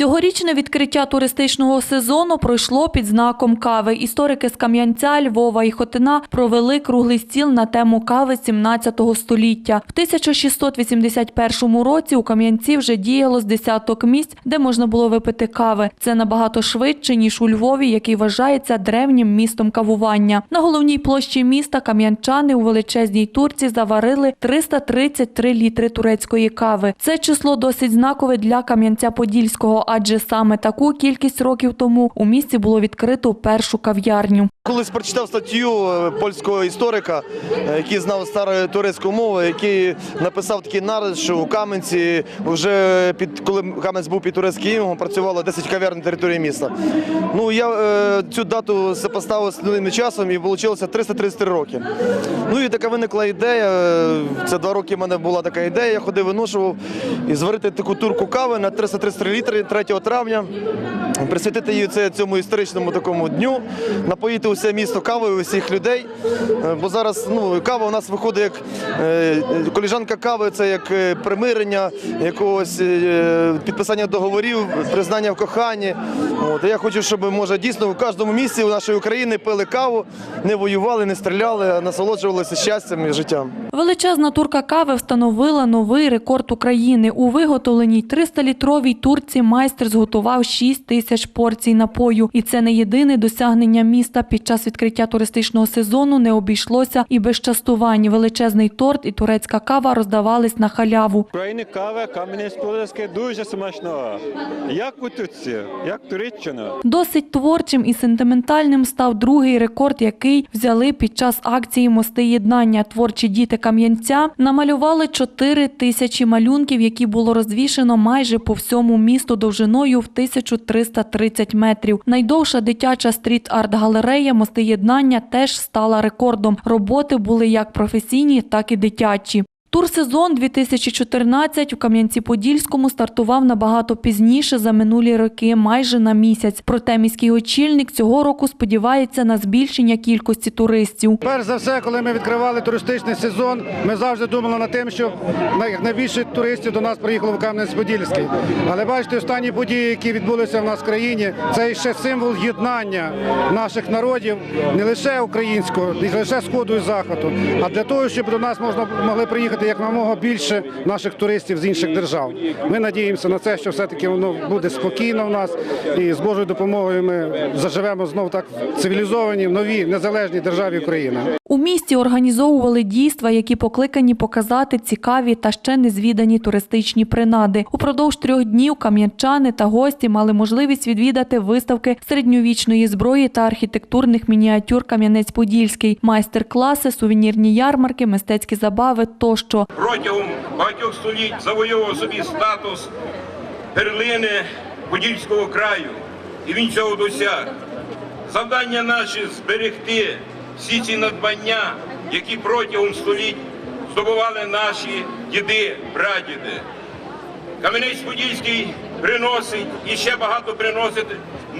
Цьогорічне відкриття туристичного сезону пройшло під знаком кави. Історики з Кам'янця, Львова і Хотина провели круглий стіл на тему кави 17 століття. В 1681 році у Кам'янці вже діяло з десяток місць, де можна було випити кави. Це набагато швидше, ніж у Львові, який вважається древнім містом кавування. На головній площі міста кам'янчани у величезній турці заварили 333 літри турецької кави. Це число досить знакове для Кам'янця-Подільського, адже саме таку кількість років тому у місті було відкрито першу кав'ярню. Колись прочитав статтю е, польського історика, е, який знав стару турецьку мову, який написав такий нарис, що у Кам'янці вже під коли Кам'янець був під турецьким ім'ям, працювало 10 кав'ярн на території міста. Ну я е, цю дату сопоставив з новим часом і вийшло 333 роки. Ну і така виникла ідея. е, Це два роки в мене була така ідея. Я ходив, виношував і зварити таку турку кави на 333 літри 3 травня. Присвятити її цьому історичному такому дню, напоїти усе місто кавою, усіх людей. Е, Бо зараз ну, кава у нас виходить як е, коліжанка кави, це як е, примирення, якогось підписання договорів, признання в коханні. От, я хочу, щоб може дійсно в кожному місці нашої України пили каву, не воювали, не стріляли, а насолоджувалися щастям і життям. Величезна турка кави встановила новий рекорд України. У виготовленій 300-літровій турці майстер зготував 6 тисяч порцій напою. І це не єдине досягнення міста. Під час відкриття туристичного сезону не обійшлося і без частувань. Величезний торт і турецька кава роздавались на халяву. України кава Кам'янець-Подільське дуже смачно. Як у Турці, як Туреччина. Досить творчим і сентиментальним став другий рекорд, який взяли під час акції Мости єднання. Творчі діти Кам'янця намалювали 4 тисячі малюнків, які було розвішено майже по всьому місту довжиною в 1330 метрів. Найдовша дитяча стріт-арт-галерея Мости єднання теж стала рекордом. Роботи були як професійні, так і дитячі. Турсезон 2014 у Кам'янці-Подільському стартував набагато пізніше за минулі роки, майже на місяць. Проте міський очільник цього року сподівається на збільшення кількості туристів. Перш за все, коли ми відкривали туристичний сезон, ми завжди думали над тим, най- найбільше туристів до нас приїхало в Кам'янець-Подільський. Але бачите, останні події, які відбулися в нас в країні, це ще символ єднання наших народів, не лише українського, не лише сходу і заходу, а для того, щоб до нас можна могли приїхати як намога більше наших туристів з інших держав. Ми надіємося на це, що все-таки воно буде спокійно в нас, і з Божою допомогою ми заживемо знов так в цивілізованій, новій незалежній державі Україна. У місті організовували дійства, які покликані показати цікаві та ще незвідані туристичні принади. Упродовж трьох днів кам'янчани та гості мали можливість відвідати виставки середньовічної зброї та архітектурних мініатюр Кам'янець-Подільський, майстер-класи, сувенірні ярмарки, мистецькі забави тощо. протягом багатьох століть завойовував собі статус перлини Подільського краю. І він цього досяг. Завдання наше зберегти всі ці надбання, які протягом століть здобували наші діди, прадіди. Кам'янець-Подільський приносить і ще багато приносить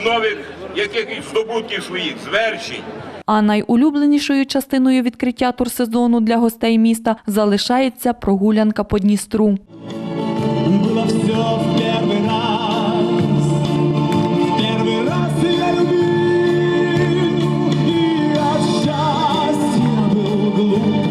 нових якихось здобутків своїх, звершень. А найулюбленішою частиною відкриття турсезону для гостей міста залишається прогулянка по Дністру. glue.